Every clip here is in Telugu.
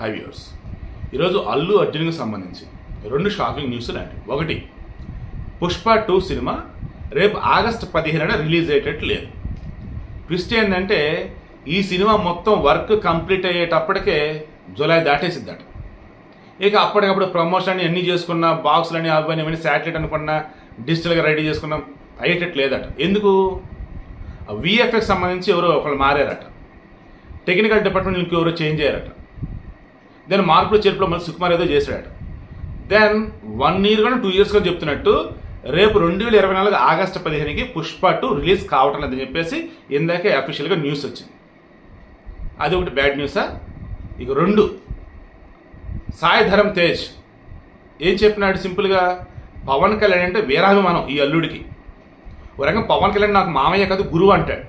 హై వ్యూర్స్ ఈరోజు అల్లు అర్జున్కి సంబంధించి రెండు షాకింగ్ న్యూస్ లాంటివి ఒకటి పుష్ప టూ సినిమా రేపు ఆగస్ట్ పదిహేనున రిలీజ్ అయ్యేటట్టు లేదు. ట్విస్ట్ ఏంటంటే ఈ సినిమా మొత్తం వర్క్ కంప్లీట్ అయ్యేటప్పటికే జూలై దాటేసిద్దట. ఇక అప్పటికప్పుడు ప్రమోషన్ అన్ని చేసుకున్న బాక్సులని అవన్నీ ఇవన్నీ శాటిలైట్ అనుకున్న డిజిటల్గా రెడీ చేసుకున్నాం అయ్యేటట్టు లేదట. ఎందుకు? విఎఫ్ఎక్స్ సంబంధించి ఎవరో ఒకళ్ళు మారారట. టెక్నికల్ డిపార్ట్మెంట్ ఇంకెవరో ఎవరో చేంజ్ అయ్యారట. దెన్ మార్పులు చేర్పులో మళ్ళీ సుకుమార్ ఏదో చేశాడు. దెన్ వన్ ఇయర్ కానీ టూ ఇయర్స్ కానీ చెప్తున్నట్టు రేపు రెండు వేల ఇరవై నాలుగు ఆగస్టు పదిహేనుకి పుష్ప టూ రిలీజ్ కావటం లేదని చెప్పేసి ఇందాకే అఫీషియల్గా న్యూస్ వచ్చింది. అది ఒకటి బ్యాడ్ న్యూసా ఇక రెండు సాయి ధరమ్ తేజ్ ఏం చెప్పినాడు సింపుల్గా పవన్ కళ్యాణ్ అంటే వీరాభిమానం ఈ అల్లుడికి. ఒక రకంగా పవన్ కళ్యాణ్ నాకు మామయ్య కాదు గురువు అంటాడు.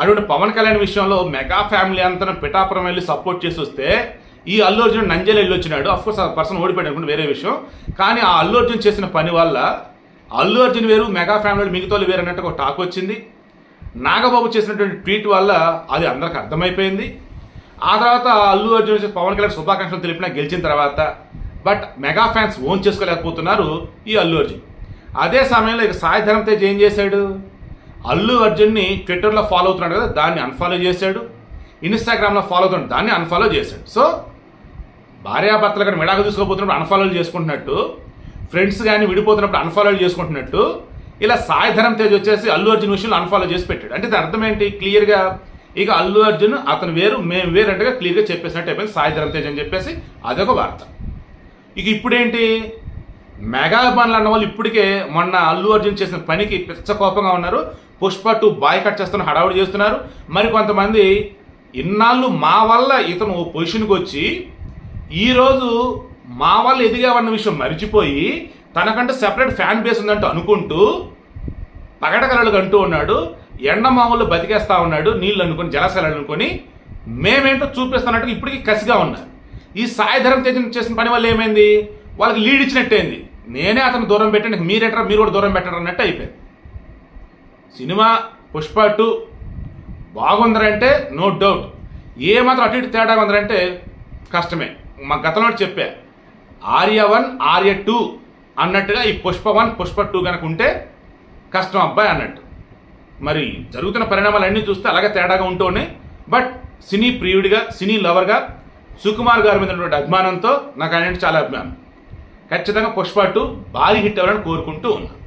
అటువంటి పవన్ కళ్యాణ్ విషయంలో మెగా ఫ్యామిలీ అంతా పిఠాపురం వెళ్ళి సపోర్ట్ చేసి వస్తే ఈ అల్లు అర్జున్ నంజల్ వెళ్ళి వచ్చినాడు అఫ్ కోర్స్ ఆ పర్సన్ ఓడిపోయాడు అనుకుంటే వేరే విషయం. కానీ ఆ అల్లు అర్జున్ చేసిన పని వల్ల అల్లు అర్జున్ వేరు మెగా ఫ్యామిలీ మిగతా వేరు అన్నట్టు ఒక టాక్ వచ్చింది. నాగబాబు చేసినటువంటి ట్వీట్ వల్ల అది అందరికి అర్థమైపోయింది. ఆ తర్వాత అల్లు అర్జున్ పవన్ కళ్యాణ్ శుభాకాంక్షలు తెలిపిన గెలిచిన తర్వాత బట్ మెగా ఫ్యాన్స్ ఓన్ చేసుకోలేకపోతున్నారు ఈ అల్లు అర్జున్. అదే సమయంలో ఇక సాయి ధరమ్ తేజ్ ఏం చేశాడు? అల్లు అర్జున్ని ట్విట్టర్లో ఫాలో అవుతున్నాడు కదా దాన్ని అన్ఫాలో చేశాడు. ఇన్స్టాగ్రామ్లో ఫాలో అవుతున్నాడు దాన్ని అన్ఫాలో చేశాడు. సో భార్యాభర్తలు కానీ విడాకు తీసుకోబోతున్నప్పుడు అన్ఫాలో చేసుకుంటున్నట్టు ఫ్రెండ్స్ కానీ విడిపోతున్నప్పుడు అన్ఫాలో చేసుకుంటున్నట్టు ఇలా సాయిధరం తేజ్ వచ్చేసి అల్లు అర్జున్ విషయంలో అన్ఫాలో చేసి పెట్టాడు. అంటే దాని అర్థం ఏంటి? క్లియర్గా ఇక అల్లు అర్జున్ అతను వేరు మేము వేరు అంటగా క్లియర్గా చెప్పేసినట్టు అయిపోయింది సాయి ధరమ్ తేజ్ అని చెప్పేసి అదొక వార్త. ఇక ఇప్పుడేంటి? మెగా అభిమానులు అన్న వాళ్ళు ఇప్పటికే మొన్న అల్లు అర్జున్ చేసిన పనికి పిచ్చ కోపంగా ఉన్నారు. పుష్ప టూ బాయ్ కట్ చేస్తున్న హడావుడి చేస్తున్నారు. మరి కొంతమంది ఇన్నాళ్ళు మా వల్ల ఇతను ఓ పొజిషన్కి వచ్చి ఈరోజు మా వల్ల ఎదిగావన్న విషయం మరిచిపోయి తనకంటే సెపరేట్ ఫ్యాన్ బేస్ ఉందంటూ అనుకుంటూ పగటకలలు అంటూ ఉన్నాడు ఎండమామూలు బతికేస్తా ఉన్నాడు నీళ్ళు అనుకుని జలాశయాలు అనుకొని మేమేంటో చూపిస్తున్నట్టు ఇప్పటికీ కసిగా ఉన్నారు ఈ సాయిధరం ధరం చేసిన పని వల్ల ఏమైంది? వాళ్ళకి లీడ్ ఇచ్చినట్టయింది నేనే అతను దూరం పెట్టండి మీరేటరా మీరు కూడా దూరం పెట్టండి అన్నట్టు అయిపోయింది. సినిమా పుష్ప టూ బాగుందరంటే నో డౌట్ ఏమాత్రం అటు ఇటు తేడా ఉందరంటే కష్టమే. మా గతంలో చెప్పా ఆర్య వన్ ఆర్య టూ అన్నట్టుగా ఈ పుష్ప వన్ పుష్ప టూ కనుక ఉంటే కష్టం అబ్బాయి అన్నట్టు. మరి జరుగుతున్న పరిణామాలన్నీ చూస్తే అలాగే తేడాగా ఉంటూ ఉన్నాయి బట్ సినీ ప్రియుడిగా సినీ లవర్గా సుకుమార్ గారి మీద ఉన్నటువంటి అభిమానంతో నాకు ఆయన చాలా అభిమానం. ఖచ్చితంగా పుష్ప టూ భారీ హిట్ అవ్వాలని కోరుకుంటూ ఉన్నాను